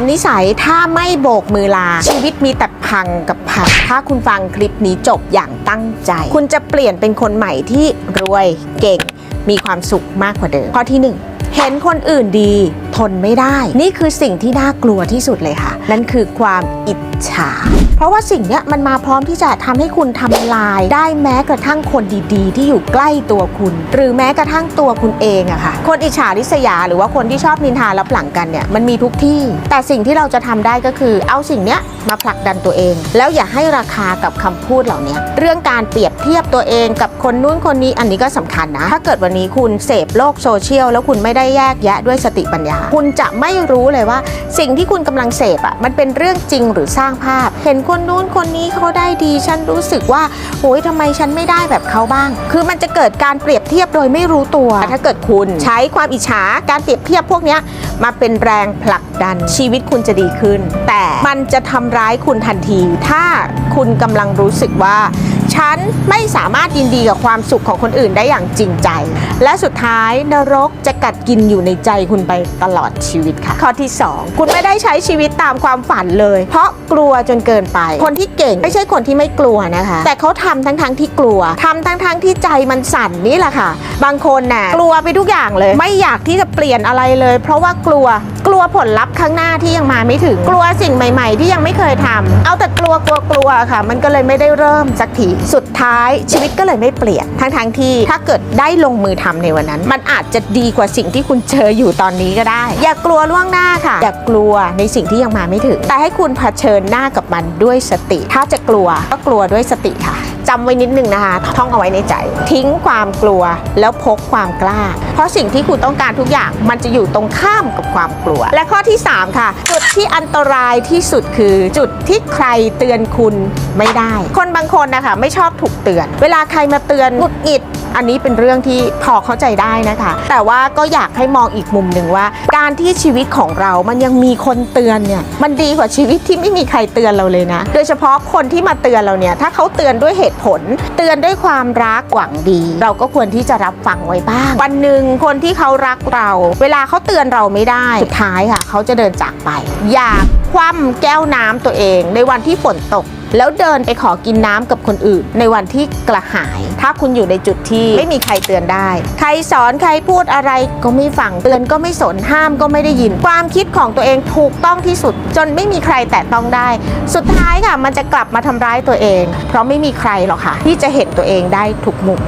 3 นิสัยถ้าไม่โบกมือลา ชีวิตมีแต่พังกับพังถ้าคุณฟังคลิปนี้จบอย่างตั้งใจ คุณจะเปลี่ยนเป็นคนใหม่ที่รวยเก่ง มีความสุขมากกว่าเดิม ข้อที่ 1 เห็นคนอื่นดีทนไม่ได้ นี่คือสิ่งที่น่ากลัวที่สุดเลยค่ะ นั่นคือความอิจฉา เพราะว่าสิ่งนี้มันมาพร้อมที่จะทำให้คุณทำลาย ได้แม้กระทั่งคนดีๆ ที่อยู่ใกล้ตัวคุณ หรือแม้กระทั่งตัวคุณเองอะค่ะ คนอิจฉาริษยา หรือว่าคนที่ชอบนินทารับหลังกันเนี่ยมันมีทุกที่ แต่สิ่งที่เราจะทำได้ก็คือ เอาสิ่งนี้มาผลักดันตัวเอง แล้วอย่าให้ราคากับคำพูดเหล่านี้เรื่องการเปรียบเทียบตัวเองกับคนนู้นคนนี้อันนี้ก็สำคัญนะ ถ้าเกิดวันนี้คุณเสพโลกโซเชียลแล้วคุณไม่ได้แยกแยะด้วยสติปัญญาคุณจะไม่รู้เลยว่า สิ่งที่คุณกำลังเสพอะมันเป็นเรื่องจริงหรือสร้างภาพ เห็นคนนู้นคนนี้เขาได้ดี ฉันรู้สึกว่าโอ้ยทำไมฉันไม่ได้แบบเขาบ้าง คือมันจะเกิดการเปรียบเทียบโดยไม่รู้ตัวถ้าเกิดคุณใช้ความอิจฉาการเปรียบเทียบพวกนี้มาเป็นแรงผลักดันชีวิตคุณจะดีขึ้น แต่มันจะทำร้ายคุณทันที ถ้าคุณกำลังรู้สึกว่า ฉันไม่สามารถยินดีกับความสุขของคนอื่นได้อย่างจริงใจ และสุดท้ายนรกจะกัดกินอยู่ในใจคุณไปตลอดชีวิตค่ะ ข้อที่ 2 คุณไม่ได้ใช้ชีวิตตามความฝันเลย เพราะกลัวจนเกินไป คนที่เก่งไม่ใช่คนที่ไม่กลัวนะคะ แต่เขาทำทั้งๆทที่กลัวทำทั้งๆทที่ใจมันสั่นนี่แหละค่ะ บางคนน่ะกลัวไปทุกอย่างเลย ไม่อยากที่จะเปลี่ยนอะไรเลย เพราะว่ากลัวกลัวผลลัพธ์ข้างหน้าที่ยังมาไม่ถึงกลัวสิ่งใหม่ ๆ ที่ยังไม่เคยทำเอาแต่กลัวกลัวกลัวค่ะ มันก็เลยไม่ได้เริ่มสักทีสุดท้ายชีวิตก็เลยไม่เปลี่ยนทั้งๆทที่ถ้าเกิดได้ลงมือทำในวันนั้น มันอาจจะดีกว่าสิ่งที่คุณเจออยู่ตอนนี้ก็ได้ อย่ากลัวล่วงหน้าค่ะ อย่ากลัวในสิ่งที่ยังมาไม่ถึง แต่ให้คุณเผชิญหน้ากับมันด้วยสติ ถ้าจะกลัวก็กลัวด้วยสติค่ะจำไว้นิดนึงนะคะ ท่องเอาไว้ในใจ ทิ้งความกลัวแล้วพกความกล้า เพราะสิ่งที่คุณต้องการทุกอย่างมันจะอยู่ตรงข้ามกับความกลัว และข้อที่ 3 ค่ะ จุดที่อันตรายที่สุดคือจุดที่ใครเตือนคุณไม่ได้ คนบางคนนะคะไม่ชอบถูกเตือน เวลาใครมาเตือนหงุดหงิด อันนี้เป็นเรื่องที่พอเข้าใจได้นะคะ แต่ว่าก็อยากให้มองอีกมุมหนึ่งว่า การที่ชีวิตของเรามันยังมีคนเตือนเนี่ยมันดีกว่าชีวิตที่ไม่มีใครเตือนเราเลยนะ โดยเฉพาะคนที่มาเตือนเราเนี่ยถ้าเขาเตือนด้วยเหตุผล เตือนด้วยความรักหวังดี เราก็ควรที่จะรับฟังไว้บ้าง วันหนึ่งคนที่เขารักเรา เวลาเขาเตือนเราไม่ได้สุดท้ายค่ะ เขาจะเดินจากไป อยาก คว่ำแก้วน้ำตัวเอง ในวันที่ฝนตก แล้วเดินไปขอกินน้ำกับคนอื่น ในวันที่กระหาย ถ้าคุณอยู่ในจุดที่ไม่มีใครเตือนได้ ใครสอนใครพูดอะไรก็ไม่ฟังเตือนก็ไม่สนห้ามก็ไม่ได้ยิน ความคิดของตัวเองถูกต้องที่สุด จนไม่มีใครแตะต้องได้ สุดท้ายค่ะมันจะกลับมาทำร้ายตัวเอง เพราะไม่มีใครหรอกค่ะ ที่จะเห็นตัวเองได้ทุกมุม